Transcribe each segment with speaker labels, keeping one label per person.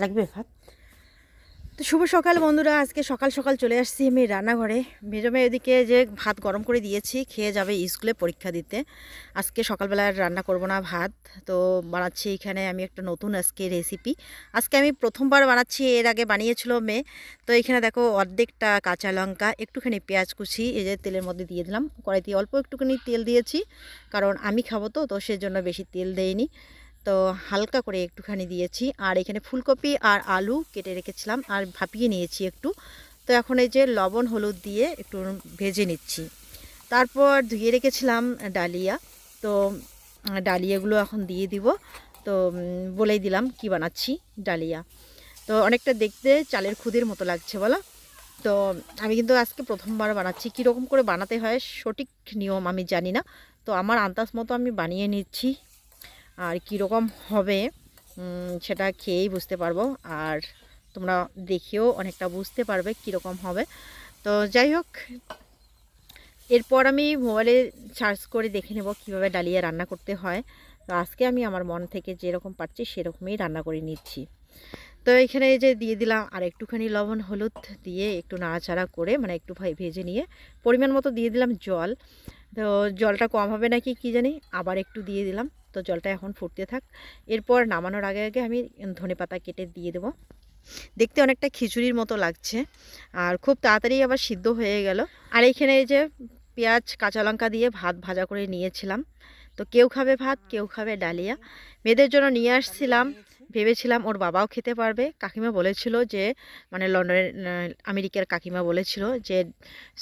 Speaker 1: লাগবে ভাত? তো শুভ সকাল বন্ধুরা, আজকে সকাল সকাল চলে আসছি আমি রান্নাঘরে। মেজো মেয়ে এদিকে যে ভাত গরম করে দিয়েছি, খেয়ে যাবে স্কুলে পরীক্ষা দিতে। আজকে সকালবেলা রান্না করব না ভাত। তো বানাচ্ছি এখানে আমি একটা নতুন আজকে রেসিপি আজকে আমি প্রথমবার বানাচ্ছি, এর আগে বানিয়েছিল মেয়ে। তো এখানে দেখো অর্ধেকটা কাঁচা লঙ্কা, একটুখানি পেঁয়াজ কুচি, এই যে তেলের মধ্যে দিয়ে দিলাম। কড়াইতে অল্প একটুখানি তেল দিয়েছি, কারণ আমি খাব তো তো সেজন্য বেশি তেল দেইনি। তো হালকা করে একটুখানি দিয়েছি। আর এখানে ফুলকপি আর আলু কেটে রেখেছিলাম আর ভাপিয়ে নিয়েছি একটু। তো এখন এই যে লবণ, হলুদ দিয়ে একটু ভেজে নিচ্ছি। তারপর ধুয়ে রেখেছিলাম ডালিয়া। তো ডালিয়াগুলো এখন দিয়ে দিব। তো বলেই দিলাম কি বানাচ্ছি ডালিয়া। তো অনেকটা দেখতে চালের খুদের মতো লাগছে বলো। তো আমি কিন্তু আজকে প্রথমবার বানাচ্ছি। কীরকম করে বানাতে হয় সঠিক নিয়ম আমি জানি না। তো আমার আন্দাজ মতো আমি বানিয়ে নিচ্ছি। আর কীরকম হবে সেটা খেয়েই বুঝতে পারব। আর তোমরা দেখেও অনেকটা বুঝতে পারবে কীরকম হবে। তো যাই হোক, এরপর আমি মোবাইলে সার্চ করে দেখে নেব কীভাবে ডালিয়া রান্না করতে হয়। তো আজকে আমি আমার মন থেকে যেরকম পারছি সেরকমই রান্না করে নিচ্ছি। তো এখানে যে দিয়ে দিলাম আর একটুখানি লবণ, হলুদ দিয়ে একটু নাড়াচাড়া করে মানে একটু ভেজে নিয়ে পরিমাণ মতো দিয়ে দিলাম জল। তো জলটা কম হবে নাকি কি জানি, আবার একটু দিয়ে দিলাম। তো জলটা এখন ফুটতে থাক। এরপর নামানোর আগে আগে আমি ধনে পাতা কেটে দিয়ে দেবো। দেখতে অনেকটা খিচুড়ির মতো লাগছে। আর খুব তাড়াতাড়ি আবার সিদ্ধ হয়ে গেল। আর এইখানে এই যে পেঁয়াজ, কাঁচা লঙ্কা দিয়ে ভাত ভাজা করে নিয়েছিলাম। তো কেউ খাবে ভাত, কেউ খাবে ডালিয়া। মেয়েদের জন্য নিয়ে আসছিলাম। ভেবেছিলাম ওর বাবাও খেতে পারবে। কাকিমা বলেছিল যে মানে লন্ডনের আমেরিকার কাকিমা বলেছিল যে,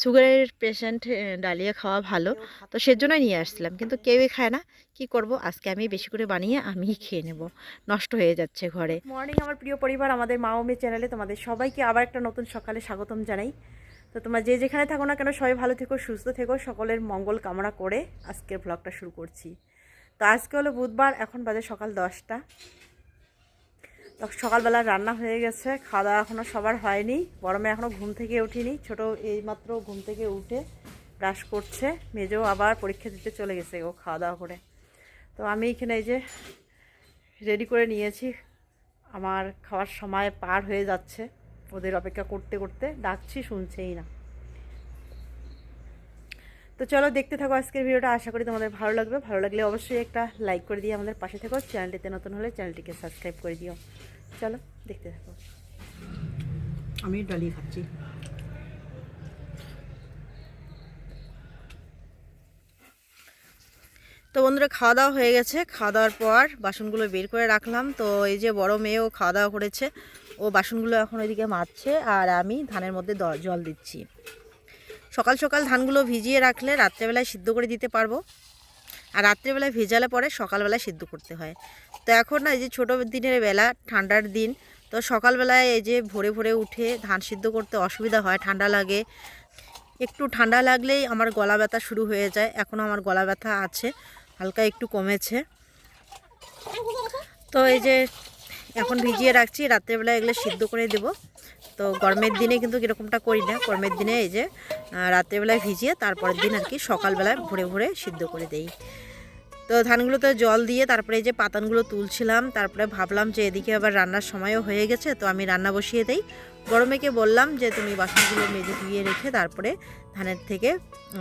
Speaker 1: সুগারের পেশেন্ট ডালিয়া খাওয়া ভালো। তো সেজন্যই নিয়ে আসছিলাম। কিন্তু কেউই খায় না। কি করব? আজকে আমি বেশি করে বানিয়ে আমিই খেয়ে নেব। নষ্ট হয়ে যাচ্ছে ঘরে।
Speaker 2: মর্নিং আমার প্রিয় পরিবার, আমাদের মা মেয়ে চ্যানেলে তোমাদের সবাইকে আবার একটা নতুন সকালে স্বাগতম জানাই। তো তোমরা যে যেখানে থাকো না কেন, সবাই ভালো থেকো, সুস্থ থেকো। সকলের মঙ্গল কামনা করে আজকের ব্লগটা শুরু করছি। তো আজকে হলো বুধবার, এখন বাজে সকাল দশটা। সকালবেলা রান্না হয়ে গেছে খাওয়া দাওয়া এখনও সবার হয়নি। গরমে এখনও ঘুম থেকে উঠিনি ছোট এইমাত্র ঘুম থেকে উঠে ব্রাশ করছে। মেজেও আবার পরীক্ষা দিতে চলে গেছে ও খাওয়া দাওয়া করে। তো আমি এখানে এই যে রেডি করে নিয়েছি। আমার খাওয়ার সময় পার হয়ে যাচ্ছে। ওদের অপেক্ষা করতে করতে ডাকছি, শুনছেই না। তো চলো দেখতে থাকো আজকের ভিডিওটা। আশা করি তোমাদের ভালো লাগবে। ভালো লাগলে অবশ্যই একটা লাইক করে দিয়ে আমাদের পাশে থেকো। চ্যানেলটিতে নতুন হলে চ্যানেলটিকে সাবস্ক্রাইব করে দিও। চলো দেখতে থাকো।
Speaker 1: আমি ডালিয়া খাচ্ছি। তো বন্ধুরা খাওয়া দাওয়া হয়ে গেছে। খাওয়া দাওয়ার পর বাসনগুলো বের করে রাখলাম। তো এই যে বড় মেয়েও খাওয়া দাওয়া করেছে ও বাসনগুলো এখন ওইদিকে মারছে আর আমি ধানের মধ্যে জল দিচ্ছি। সকাল সকাল ধানগুলো ভিজিয়ে রাখলে রাত্রেবেলায় সিদ্ধ করে দিতে পারব। আর রাত্রেবেলায় ভেজালে পরে সকালবেলায় সিদ্ধ করতে হয়। তো এখন না, এই যে ছোটো দিনের বেলা, ঠান্ডার দিন, তো সকালবেলায় এই যে ভোরে ভোরে উঠে ধান সিদ্ধ করতে অসুবিধা হয়, ঠান্ডা লাগে। একটু ঠান্ডা লাগলেই আমার গলা ব্যথা শুরু হয়ে যায়। এখনও আমার গলা ব্যথা আছে, হালকা একটু কমেছে। তো এই যে এখন ভিজিয়ে রাখছি রাত্রেবেলা এগুলো সিদ্ধ করে দেব। তো গরমের দিনে কিন্তু এরকমটা করি না। গরমের দিনে এই যে রাত্রেবেলায় ভিজিয়ে তারপরের দিন আর কি সকালবেলায় ভোরে ভোরে সিদ্ধ করে দেই। তো ধানগুলোতে জল দিয়ে তারপরে এই যে পাতানগুলো তুলছিলাম, তারপরে ভাবলাম যে এদিকে আবার রান্নার সময়ও হয়ে গেছে, তো আমি রান্না বসিয়ে দেই। গরমেকে বললাম যে তুমি বাসনগুলো মেজে ধুয়ে রেখে তারপরে ধানের থেকে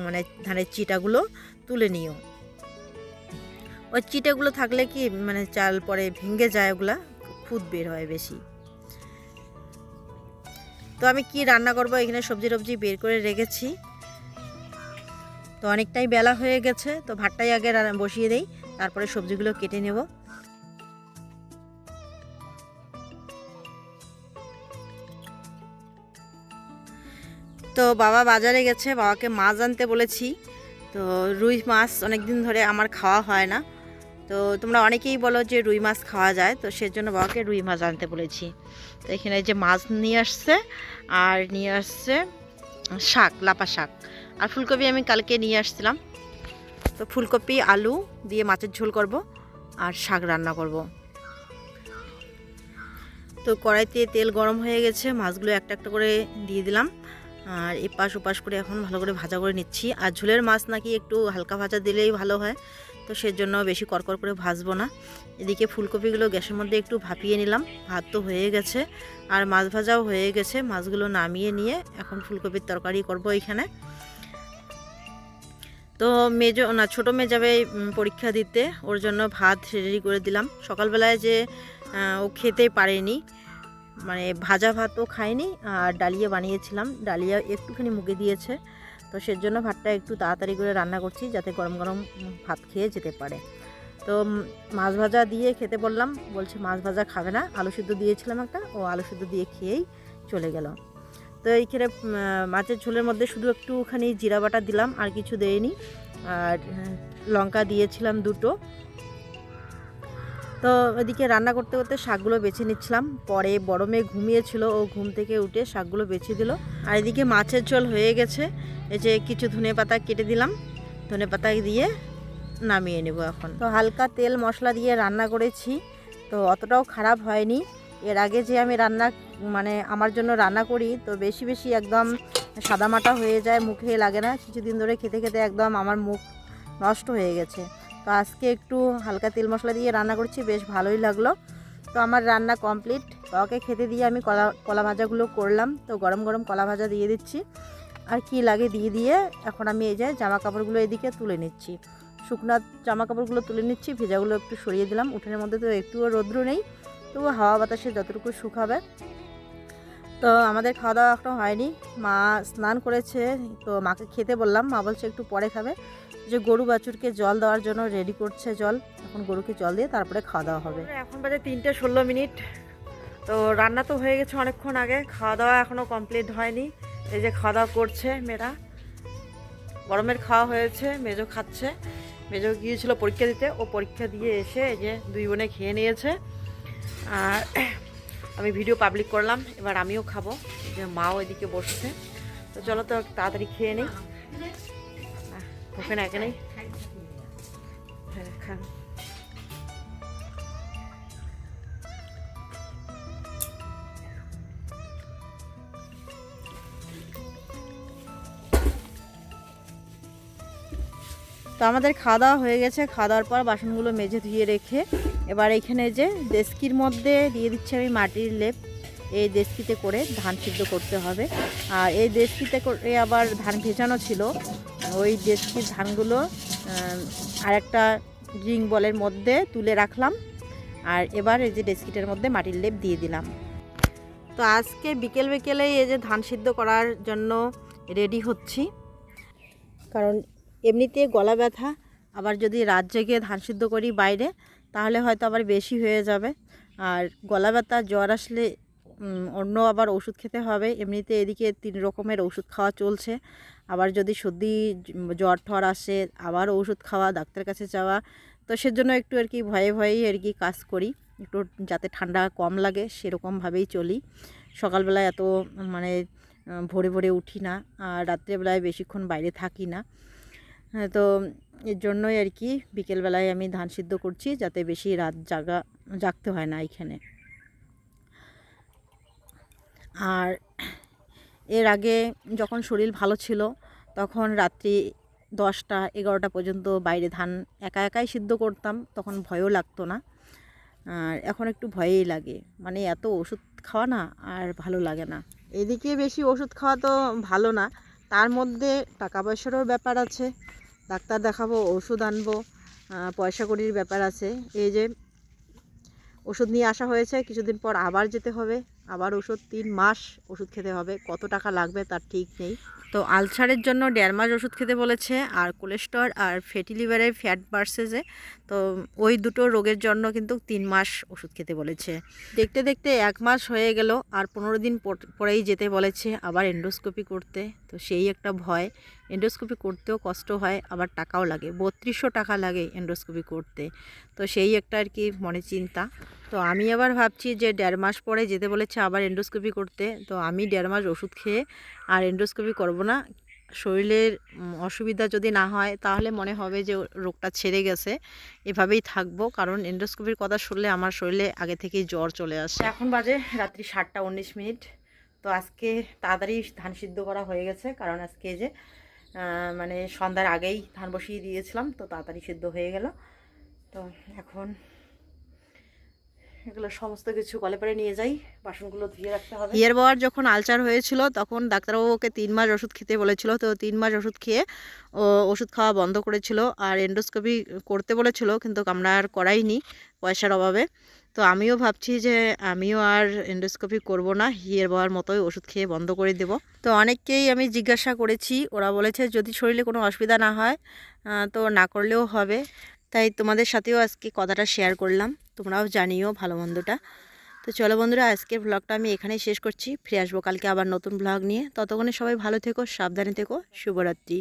Speaker 1: মানে ধানের চিটাগুলো তুলে নিও। ওই চিটাগুলো থাকলে কি মানে চাল পরে ভেঙে যায়, ওগুলা খুদ বের হয় বেশি। তো আমি কি রান্না করব? এখানে সবজি টবজি বের করে রেখেছি। তো অনেকটাই বেলা হয়ে গেছে, তো ভাতটাই আগে বসিয়ে দেই, তারপরে সবজিগুলো কেটে নেব। তো বাবা বাজারে গেছে, বাবাকে মাছ আনতে বলেছি। তো রুই মাছ অনেক দিন ধরে আমার খাওয়া হয় না। তো তোমরা অনেকেই বলো যে রুই মাছ খাওয়া যায়, তো সেজন্য বাবাকে রুই মাছ আনতে বলেছি। তো এখানে যে মাছ নিয়ে আসছে, আর নিয়ে আসছে শাক, লাপা শাক। আর ফুলকপি আমি কালকে নিয়ে আসছিলাম। তো ফুলকপি, আলু দিয়ে মাছের ঝোল করব, আর শাক রান্না করব। তো কড়াইতে তেল গরম হয়ে গেছে, মাছগুলো একটা একটা করে দিয়ে দিলাম। আর এপাশ ওপাশ করে এখন ভালো করে ভাজা করে নিচ্ছি। আর ঝোলের মাছ নাকি একটু হালকা ভাজা দিলেই ভালো হয়, তো সেজন্য বেশি করকর করে ভাজবো না। এদিকে ফুলকপিগুলো গ্যাসের মধ্যে একটু ভাপিয়ে নিলাম, ভাত তো হয়ে গেছে। আর মাছ ভাজাও হয়ে গেছে, মাছগুলো নামিয়ে নিয়ে এখন ফুলকপির তরকারি করব এখানে। তো মেজো, না ছোটো মেয়ে যাবে পরীক্ষা দিতে, ওর জন্য ভাত রেডি করে দিলাম। সকালবেলায় যে ও খেতে পারেনি মানে ভাজা ভাতও খাইনি, আর ডালিয়া বানিয়েছিলাম। ডালিয়া একটুখানি মুখে দিয়েছে, তো সেজন্য ভাতটা একটু তাড়াতাড়ি করে রান্না করছি, যাতে গরম গরম ভাত খেয়ে যেতে পারে। তো মাছ ভাজা দিয়ে খেতে বললাম, বলছে মাছ ভাজা খাবে না, আলু সিদ্ধ দিয়েছিলাম একটা, ও আলু সিদ্ধ দিয়ে খেয়েই চলে গেল। তো এইখানে মাছের ঝোলের মধ্যে শুধু একটুখানি জিরা বাটা দিলাম, আর কিছু দেয়নি। আর লঙ্কা দিয়েছিলাম দুটো তো এদিকে রান্না করতে করতে শাকগুলো বেছে নিচ্ছিলাম। পরে বড় মেয়ে ঘুমিয়েছিল, ও ঘুম থেকে উঠে শাকগুলো বেছে দিল। আর এদিকে মাছের ঝোল হয়ে গেছে। এই যে কিছু ধনে পাতা কেটে দিলাম। ধনে পাতা দিয়ে নামিয়ে নেব এখন। তো হালকা তেল মশলা দিয়ে রান্না করেছি। তো অতটাও খারাপ হয়নি। এর আগে যে আমি রান্না মানে আমার জন্য রান্না করি, তো বেশি বেশি একদম সাদামাটা হয়ে যায়, মুখে লাগে না। কিছুদিন ধরে খেতে খেতে একদম আমার মুখ নষ্ট হয়ে গেছে। তো আজকে একটু হালকা তেল মশলা দিয়ে রান্না করছি, বেশ ভালোই লাগল। তো আমার রান্না কমপ্লিট। বাবাকে খেতে দিয়ে আমি কলা কলা ভাজাগুলো করলাম। তো গরম গরম কলা ভাজা দিয়ে দিচ্ছি। আর কি লাগে দিয়ে দিয়ে এখন আমি এই যে জামা কাপড়গুলো এদিকে তুলে নিচ্ছি। শুকনো জামা কাপড়গুলো তুলে নিচ্ছি, ভেজাগুলো একটু সরিয়ে দিলাম। উঠোনের মধ্যে তো একটুও রৌদ্র নেই। তবু হাওয়া বাতাসে যতটুকু শুকাবে তো আমাদের খাওয়া দাওয়া এখনও হয়নি। মা স্নান করেছে, তো মাকে খেতে বললাম, মা বলছে একটু পরে খাবে। যে গরু বাছুরকে জল দেওয়ার জন্য রেডি করছে জল, এখন গরুকে জল দিয়ে তারপরে খাওয়া দাওয়া হবে।
Speaker 2: এখন বাজে তিনটে ষোলো মিনিট। তো রান্না তো হয়ে গেছে অনেকক্ষণ আগে খাওয়া দাওয়া এখনও কমপ্লিট হয়নি। এই যে খাওয়া দাওয়া করছে মেয়েরা। গরমের খাওয়া হয়েছে, মেজো খাচ্ছে। মেজো গিয়েছিল পরীক্ষা দিতে, ও পরীক্ষা দিয়ে এসে এই যে দুই বোনে খেয়ে নিয়েছে। আর আমি ভিডিও পাবলিক করলাম, এবার আমিও খাব। যে মাও এদিকে বসছে। তো চলো তো তাড়াতাড়ি খেয়ে নিই। ওখানে একে নেই? হ্যাঁ খান
Speaker 1: তো আমাদের খাওয়া দাওয়া হয়ে গেছে। খাওয়া দাওয়ার পর বাসনগুলো মেঝে ধুয়ে রেখে এবার এখানে যে ডেস্কির মধ্যে দিয়ে দিচ্ছি আমি মাটির লেপ, এই দেশকিতে করে ধান সিদ্ধ করতে হবে। আর এই দেশকিতে করে আবার ধান ভেজানো ছিল, ওই ডেস্কির ধানগুলো আর একটা বলের মধ্যে তুলে রাখলাম। আর এবার এই যে ডেস্কিটার মধ্যে মাটির লেপ দিয়ে দিলাম। তো আজকে বিকেল বিকেলে এই যে ধান সিদ্ধ করার জন্য রেডি হচ্ছি। কারণ এমনিতে গলা ব্যথা, আবার যদি রাত জেগে ধান সিদ্ধ করি বাইরে তাহলে হয়তো আবার বেশি হয়ে যাবে। আর গলা ব্যথা জ্বর আসলে অন্য আবার ওষুধ খেতে হবে। এমনিতে এদিকে তিন রকমের ওষুধ খাওয়া চলছে। আবার যদি সর্দি, জ্বর, ঠর আসে, আবার ওষুধ খাওয়া ডাক্তার কাছে যাওয়া। তো সেজন্য একটু আর কি ভয়ে ভয়েই আর কি কাজ করি। একটু যাতে ঠান্ডা কম লাগে, সেরকমভাবেই চলি। সকালবেলায় এত মানে ভোরে ভোরে উঠি না। আর রাত্রেবেলায় বেশিক্ষণ বাইরে থাকি না। তো এর জন্যই আর কি বিকেলবেলায় আমি ধান সিদ্ধ করছি যাতে বেশি রাত জাগা, জাগতে হয় না এখানে আর এর আগে যখন শরীর ভালো ছিল, তখন রাত্রি দশটা, এগারোটা পর্যন্ত বাইরে ধান একা একাই সিদ্ধ করতাম, তখন ভয়ও লাগতো না। আর এখন একটু ভয়েই লাগে। মানে এত ওষুধ খাওয়া না, আর ভালো লাগে না। এদিকে বেশি ওষুধ খাওয়া তো ভালো না, তার মধ্যে টাকা পয়সারও ব্যাপার আছে। ডাক্তার দেখাবো, ওষুধ আনব পয়সা কড়ির ব্যাপার আছে। এই যে ওষুধ নিয়ে আসা হয়েছে, কিছুদিন পর আবার যেতে হবে, আবার ওষুধ তিন মাস ওষুধ খেতে হবে, কত টাকা লাগবে তার ঠিক নেই। তো আলসারের জন্য দেড় মাস ওষুধ খেতে বলেছে, আর কোলেস্টর আর ফ্যাটি লিভারের ফ্যাট বার্সেসে তো ওই দুটো রোগের জন্য কিন্তু তিন মাস ওষুধ খেতে বলেছে। দেখতে দেখতে এক মাস হয়ে গেল, আর পনেরো দিন পর- পরেই যেতে বলেছে, আবার এন্ডোস্কোপি করতে, তো সেই একটা ভয়। এন্ডোস্কোপি করতেও কষ্ট হয়, আবার টাকাও লাগে। বত্রিশশো টাকা লাগে এন্ডোস্কোপি করতে। তো সেই একটা আর কি মনে চিন্তা। তো আমি আবার ভাবছি যে দেড় মাস পরে যেতে বলেছে আবার এন্ডোস্কোপি করতে। তো আমি দেড় মাস ওষুধ খেয়ে আর এন্ডোস্কোপি করব না। শরীরের অসুবিধা যদি না হয়, তাহলে মনে হবে যে রোগটা ছেড়ে গেছে। এভাবেই থাকব। কারণ এন্ডোস্কোপির কথা শুনলে আমার শরীরে আগে থেকেই জ্বর চলে আসে।
Speaker 2: এখন বাজে রাত্রি সাতটা উনিশ মিনিট।
Speaker 1: তো আজকে তাড়াতাড়ি ধান সিদ্ধ করা হয়ে গেছে। কারণ আজকে যে মানে সন্ধ্যার আগেই ধান বসিয়ে দিয়েছিলাম তো তাড়াতাড়ি সিদ্ধ হয়ে গেল। তো এখন এগুলো সমস্ত কিছু কলে পরে নিয়ে যাই, বাসনগুলো ধুয়ে রাখতে হবে। ইয়ের বাবার যখন আলচার হয়েছিল, তখন ডাক্তারবাবু ওকে তিন মাস ওষুধ খেতে বলেছিল, তো তিন মাস ওষুধ খেয়ে ও ওষুধ খাওয়া বন্ধ করেছিল আর এন্ডোস্কোপি করতে বলেছিল, কিন্তু আমরা আর করাইনি পয়সার অভাবে। তো আমিও ভাবছি যে আমিও আর এন্ডোস্কোপি করব না হিয়ের বাবার মতোই ওষুধ খেয়ে বন্ধ করে দেব। তো অনেককেই আমি জিজ্ঞাসা করেছি, ওরা বলেছে যদি শরীরে কোনো অসুবিধা না হয় তো না করলেও হবে। তাই তোমাদের সাথেও আজকে কথাটা শেয়ার করলাম। তোমরাও জানিও ভালো মন্দটা তো চলো বন্ধুরা, আজকের ব্লগটা আমি এখানেই শেষ করছি। ফিরে আসব কালকে আবার নতুন ব্লগ নিয়ে। ততক্ষণে সবাই ভালো থেকো, সাবধানে থেকো। শুভরাত্রি।